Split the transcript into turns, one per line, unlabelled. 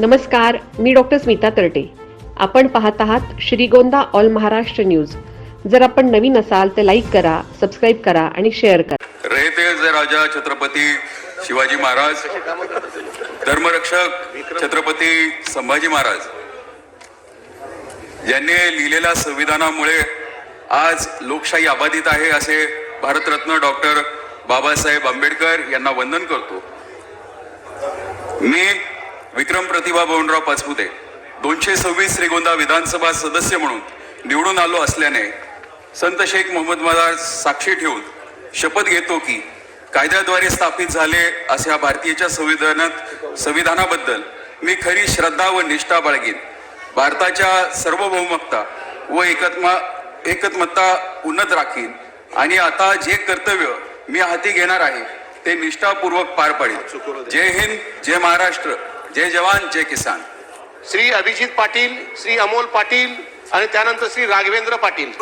नमस्कार मी डॉक्टर स्मिता तरटे. आपण पाहत आहात श्रीगोंदा ऑल महाराष्ट्र न्यूज. जर आपण नवीन असाल तर लाईक करा सबस्क्राईब करा आणि शेअर करा.
रहते राजा छत्रपती शिवाजी महाराज धर्मरक्षक छत्रपती संभाजी महाराज. यांनी लिहिलेल्या संविधानामुळे आज लोकशाही अबाधित आहे असे भारतरत्न डॉक्टर बाबासाहेब आंबेडकर यांना वंदन करतो. मी विक्रम प्रतिभा बळवंतराव पाचपुते दोनशे सव्वीस श्रीगोंदा विधानसभा सदस्य म्हणून निवडून आलो असल्याने संत शेख मोहम्मद मदार साक्षी ठेवून शपथ घेतो की कायद्याद्वारे स्थापित झाले अशा भारतीयच्या संविधानात संविधानाबद्दल मी खरी श्रद्धा व निष्ठा बाळगीन. भारताच्या सार्वभौमकता व एकत्मा एकत्मत्ता उन्नत राखीन. आणि आता जे कर्तव्य मी हाती घेणार आहे ते निष्ठापूर्वक पार पाडेल. जय हिंद जय महाराष्ट्र जय जवान जय किसान.
श्री अभिजित पाटील श्री अमोल पाटील आणि त्यानंतर श्री राघवेंद्र पाटील.